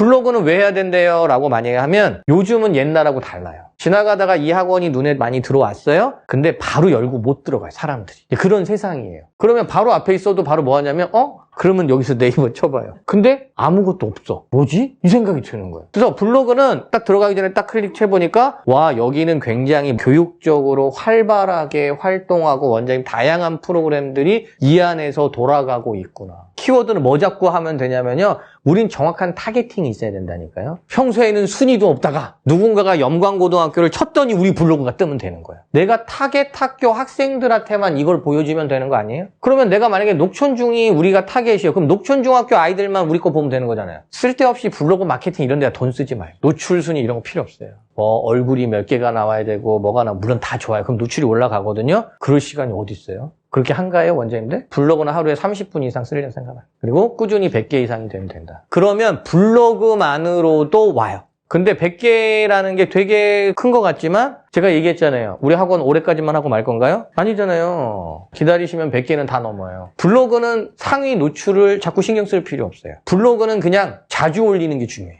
블로그는 왜 해야 된대요? 라고 만약에 하면 요즘은 옛날하고 달라요. 지나가다가 이 학원이 눈에 많이 들어왔어요? 근데 바로 열고 못 들어가요, 사람들이. 그런 세상이에요. 그러면 바로 앞에 있어도 바로 뭐 하냐면, 어? 그러면 여기서 네이버 쳐봐요. 근데 아무것도 없어. 뭐지? 이 생각이 드는 거예요. 그래서 블로그는 딱 들어가기 전에 딱 클릭해보니까, 와, 여기는 굉장히 교육적으로 활발하게 활동하고 원장님 다양한 프로그램들이 이 안에서 돌아가고 있구나. 키워드는 뭐 잡고 하면 되냐면요. 우린 정확한 타겟팅이 있어야 된다니까요. 평소에는 순위도 없다가 누군가가 염광고등학교를 쳤더니 우리 블로그가 뜨면 되는 거예요. 내가 타겟 학교 학생들한테만 이걸 보여주면 되는 거 아니에요? 그러면 내가 만약에 녹촌중이 우리가 타겟이에요. 그럼 녹촌중학교 아이들만 우리 거 보면 되는 거잖아요. 쓸데없이 블로그 마케팅 이런 데다 돈 쓰지 마요. 노출 순위 이런 거 필요 없어요. 뭐 얼굴이 몇 개가 나와야 되고 뭐가 나 물론 다 좋아요. 그럼 노출이 올라가거든요. 그럴 시간이 어디 있어요? 그렇게 한가해요, 원장님들? 블로그는 하루에 30분 이상 쓰려고 생각해요. 그리고 꾸준히 100개 이상이 되면 된다. 그러면 블로그만으로도 와요. 근데 100개라는 게 되게 큰 것 같지만 제가 얘기했잖아요. 우리 학원 올해까지만 하고 말 건가요? 아니잖아요. 기다리시면 100개는 다 넘어요. 블로그는 상위 노출을 자꾸 신경 쓸 필요 없어요. 블로그는 그냥 자주 올리는 게 중요해요.